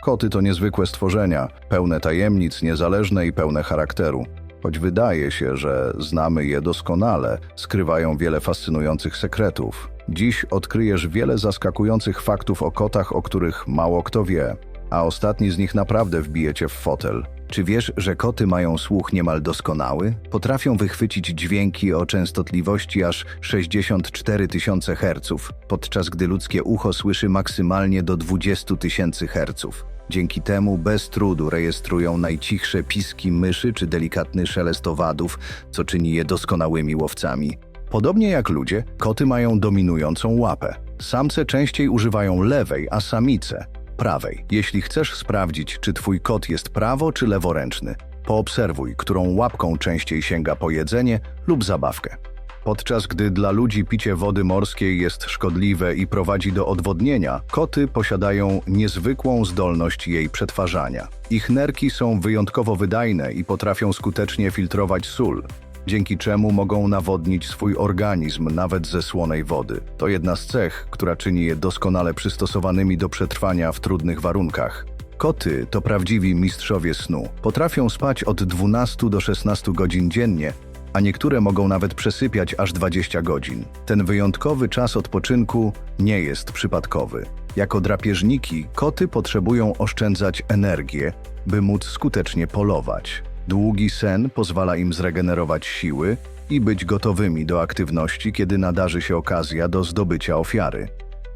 Koty to niezwykłe stworzenia, pełne tajemnic, niezależne i pełne charakteru. Choć wydaje się, że znamy je doskonale, skrywają wiele fascynujących sekretów. Dziś odkryjesz wiele zaskakujących faktów o kotach, o których mało kto wie, a ostatni z nich naprawdę wbije cię w fotel. Czy wiesz, że koty mają słuch niemal doskonały? Potrafią wychwycić dźwięki o częstotliwości aż 64 tysiące herców, podczas gdy ludzkie ucho słyszy maksymalnie do 20 tysięcy herców. Dzięki temu bez trudu rejestrują najcichsze piski myszy czy delikatny szelest owadów, co czyni je doskonałymi łowcami. Podobnie jak ludzie, koty mają dominującą łapę. Samce częściej używają lewej, a samice prawej. Jeśli chcesz sprawdzić, czy twój kot jest prawo czy leworęczny, poobserwuj, którą łapką częściej sięga po jedzenie lub zabawkę. Podczas gdy dla ludzi picie wody morskiej jest szkodliwe i prowadzi do odwodnienia, koty posiadają niezwykłą zdolność jej przetwarzania. Ich nerki są wyjątkowo wydajne i potrafią skutecznie filtrować sól, dzięki czemu mogą nawodnić swój organizm nawet ze słonej wody. To jedna z cech, która czyni je doskonale przystosowanymi do przetrwania w trudnych warunkach. Koty to prawdziwi mistrzowie snu. Potrafią spać od 12 do 16 godzin dziennie, a niektóre mogą nawet przesypiać aż 20 godzin. Ten wyjątkowy czas odpoczynku nie jest przypadkowy. Jako drapieżniki koty potrzebują oszczędzać energię, by móc skutecznie polować. Długi sen pozwala im zregenerować siły i być gotowymi do aktywności, kiedy nadarzy się okazja do zdobycia ofiary.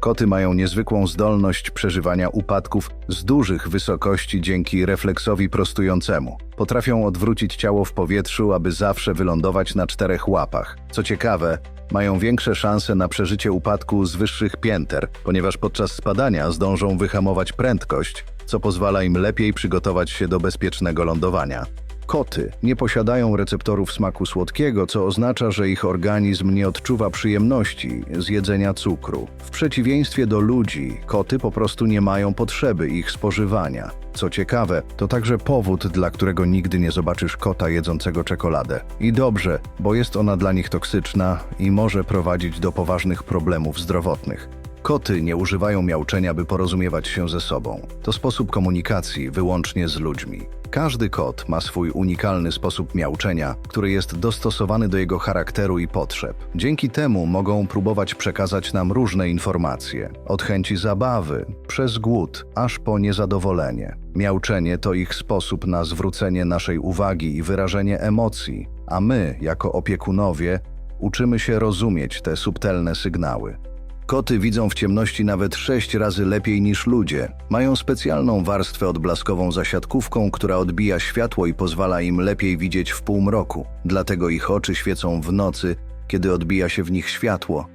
Koty mają niezwykłą zdolność przeżywania upadków z dużych wysokości dzięki refleksowi prostującemu. Potrafią odwrócić ciało w powietrzu, aby zawsze wylądować na czterech łapach. Co ciekawe, mają większe szanse na przeżycie upadku z wyższych pięter, ponieważ podczas spadania zdążą wyhamować prędkość, co pozwala im lepiej przygotować się do bezpiecznego lądowania. Koty nie posiadają receptorów smaku słodkiego, co oznacza, że ich organizm nie odczuwa przyjemności z jedzenia cukru. W przeciwieństwie do ludzi, koty po prostu nie mają potrzeby ich spożywania. Co ciekawe, to także powód, dla którego nigdy nie zobaczysz kota jedzącego czekoladę. I dobrze, bo jest ona dla nich toksyczna i może prowadzić do poważnych problemów zdrowotnych. Koty nie używają miauczenia, by porozumiewać się ze sobą. To sposób komunikacji wyłącznie z ludźmi. Każdy kot ma swój unikalny sposób miauczenia, który jest dostosowany do jego charakteru i potrzeb. Dzięki temu mogą próbować przekazać nam różne informacje, od chęci zabawy, przez głód, aż po niezadowolenie. Miauczenie to ich sposób na zwrócenie naszej uwagi i wyrażenie emocji, a my, jako opiekunowie, uczymy się rozumieć te subtelne sygnały. Koty widzą w ciemności nawet sześć razy lepiej niż ludzie. Mają specjalną warstwę odblaskową zasiadkówką, która odbija światło i pozwala im lepiej widzieć w półmroku. Dlatego ich oczy świecą w nocy, kiedy odbija się w nich światło.